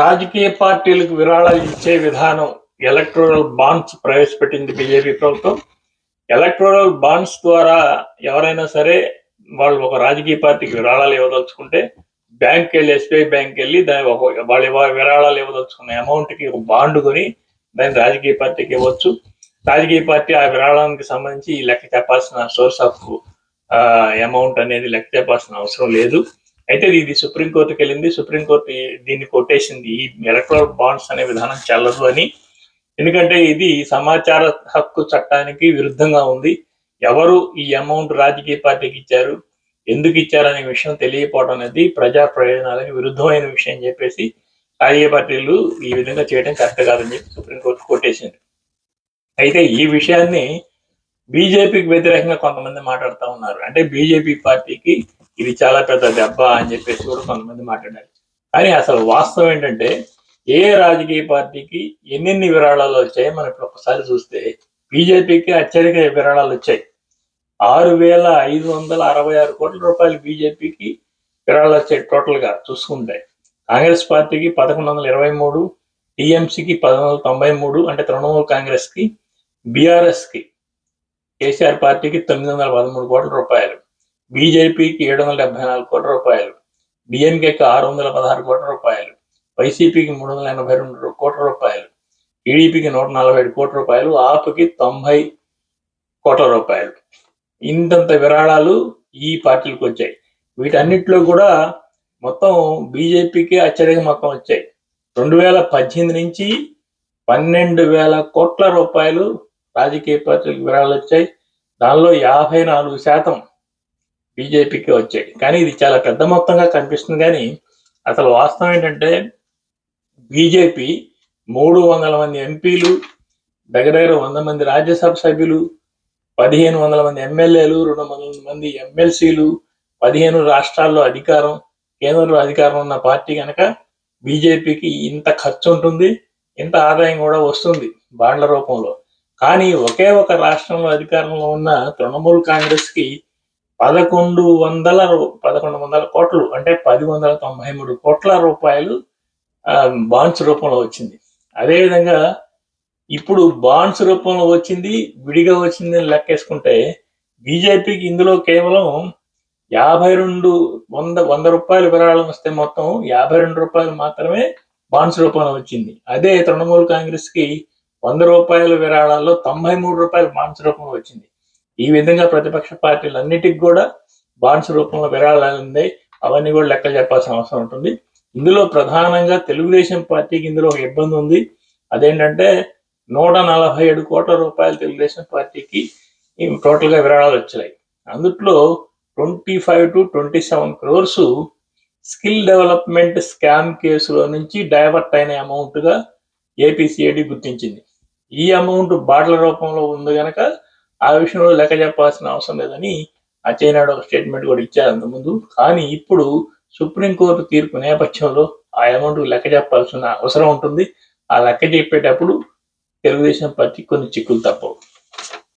రాజకీయ పార్టీలకు విరాళాలు ఇచ్చే విధానం ఎలక్ట్రోరల్ బాండ్స్ ప్రవేశపెట్టింది బీజేపీ ప్రభుత్వం. ఎలక్ట్రోరల్ బాండ్స్ ద్వారా ఎవరైనా సరే వాళ్ళు ఒక రాజకీయ పార్టీకి విరాళాలు ఇవ్వదలుచుకుంటే బ్యాంక్ వెళ్ళి ఎస్బీఐ బ్యాంక్ వెళ్ళి దాని ఒక వాళ్ళు విరాళాలు ఇవ్వదలుచుకున్న అమౌంట్కి ఒక బాండ్ కొని దాన్ని రాజకీయ పార్టీకి ఇవ్వచ్చు. రాజకీయ పార్టీ ఆ విరాళానికి సంబంధించి లెక్క చెప్పాల్సిన సోర్స్ ఆఫ్ అమౌంట్ అనేది లెక్క చెప్పాల్సిన అవసరం లేదు. అయితే ఇది సుప్రీంకోర్టుకి వెళ్ళింది. సుప్రీంకోర్టు దీన్ని కొట్టేసింది. ఈ ఎలక్ట్రల్ బాండ్స్ అనే విధానం చల్లదు అని. ఎందుకంటే ఇది సమాచార హక్కు చట్టానికి విరుద్ధంగా ఉంది. ఎవరు ఈ అమౌంట్ రాజకీయ పార్టీకి ఇచ్చారు? ఎందుకు ఇచ్చారనే విషయం తెలియకపోవడం అనేది ప్రజా ప్రయోజనాలకు విరుద్ధమైన విషయం చెప్పేసి రాజకీయ పార్టీలు ఈ విధంగా చేయడం కరెక్ట్ కాదని చెప్పి సుప్రీంకోర్టు కొట్టేసింది. అయితే ఈ విషయాన్ని బీజేపీకి వ్యతిరేకంగా కొంతమంది మాట్లాడుతూ ఉన్నారు. అంటే బీజేపీ పార్టీకి ఇది చాలా పెద్ద దెబ్బ అని చెప్పేసి కూడా కొంతమంది మాట్లాడారు. కానీ అసలు వాస్తవం ఏంటంటే ఏ రాజకీయ పార్టీకి ఎన్నెన్ని విరాళాలు వచ్చాయో మనం ఇప్పుడు ఒకసారి చూస్తే బీజేపీకి అత్యధిక విరాళాలు వచ్చాయి. ఆరు వేల ఐదు వందల అరవై ఆరు కోట్ల రూపాయలు బీజేపీకి విరాళాలు వచ్చాయి టోటల్గా చూసుకుంటే. కాంగ్రెస్ పార్టీకి పదకొండు వందల ఇరవై మూడు టీఎంసీకి పదకొండు వందల తొంభై మూడు అంటే తృణమూల్ కాంగ్రెస్కి బీఆర్ఎస్కి కేసీఆర్ పార్టీకి తొమ్మిది వందల పదమూడు కోట్ల రూపాయలు. బీజేపీకి ఏడు వందల డెబ్బై నాలుగు కోట్ల రూపాయలు డిఎంకేకి ఆరు వందల పదహారు కోట్ల రూపాయలు వైసీపీకి మూడు వందల ఎనభై రెండు కోట్ల రూపాయలు టీడీపీకి నూట నలభై ఏడు కోట్ల రూపాయలు ఆప్కి తొంభై కోట్ల రూపాయలు. ఇంతంత విరాళాలు ఈ పార్టీలకు వచ్చాయి. వీటన్నిటిలో కూడా మొత్తం బీజేపీకి అత్యధిక మొత్తం వచ్చాయి. రెండు వేల పద్దెనిమిది నుంచి పన్నెండు వేల కోట్ల రూపాయలు రాజకీయ పార్టీలకు విరాళాలు వచ్చాయి. దానిలో యాభై నాలుగు శాతం బీజేపీకి వచ్చాయి. కానీ ఇది చాలా పెద్ద మొత్తంగా కనిపిస్తుంది. కానీ అసలు వాస్తవం ఏంటంటే బీజేపీ మూడు వందల మంది ఎంపీలు దగ్గర దగ్గర వంద మంది రాజ్యసభ సభ్యులు పదిహేను వందల మంది ఎమ్మెల్యేలు రెండు వందల మంది ఎమ్మెల్సీలు పదిహేను రాష్ట్రాల్లో అధికారం కేంద్రంలో అధికారం ఉన్న పార్టీ కనుక బీజేపీకి ఇంత ఖర్చు ఉంటుంది ఇంత ఆదాయం కూడా వస్తుంది బాండ్ల రూపంలో. కానీ ఒకే ఒక రాష్ట్రంలో అధికారంలో ఉన్న తృణమూల్ కాంగ్రెస్కి పదకొండు వందల పదకొండు వందల కోట్లు అంటే పది వందల తొంభై మూడు కోట్ల రూపాయలు బాండ్స్ రూపంలో వచ్చింది. అదేవిధంగా ఇప్పుడు బాండ్స్ రూపంలో వచ్చింది విడిగా వచ్చింది అని లెక్కేసుకుంటే బీజేపీకి ఇందులో కేవలం యాభై రెండు వంద వంద రూపాయలు విరాళం వస్తే మొత్తం యాభై రెండు రూపాయలు మాత్రమే బాండ్స్ రూపంలో వచ్చింది. అదే తృణమూల్ కాంగ్రెస్కి వంద రూపాయల విరాళాల్లో తొంభై మూడు రూపాయలు బాండ్స్ రూపంలో వచ్చింది. ఈ విధంగా ప్రతిపక్ష పార్టీలన్నిటికి కూడా బాండ్స్ రూపంలో విరాళాలు ఉన్నాయి అవన్నీ కూడా లెక్క చెప్పాల్సిన అవసరం ఉంటుంది. ఇందులో ప్రధానంగా తెలుగుదేశం పార్టీకి ఇందులో ఒక ఇబ్బంది ఉంది. అదేంటంటే నూట నలభై ఏడు కోట్ల రూపాయలు తెలుగుదేశం పార్టీకి టోటల్గా విరాళాలు వచ్చాయి అందుట్లో twenty five to twenty seven crores skill development scam కేసులో నుంచి డైవర్ట్ అయిన అమౌంట్గా ఏపీసీఐడి గుర్తించింది. ఈ అమౌంట్ బాటల రూపంలో ఉంది కనుక ఆ విషయంలో లెక్క చెప్పాల్సిన అవసరం లేదని అచ్చెన్నాయుడు ఒక స్టేట్మెంట్ కూడా ఇచ్చారు అంతకుముందు. కానీ ఇప్పుడు సుప్రీంకోర్టు తీర్పు నేపథ్యంలో ఆ అమౌంట్ లెక్క చెప్పాల్సిన అవసరం ఉంటుంది. ఆ లెక్క చెప్పేటప్పుడు తెలుగుదేశం పార్టీ కొన్ని చిక్కులు తప్పవు.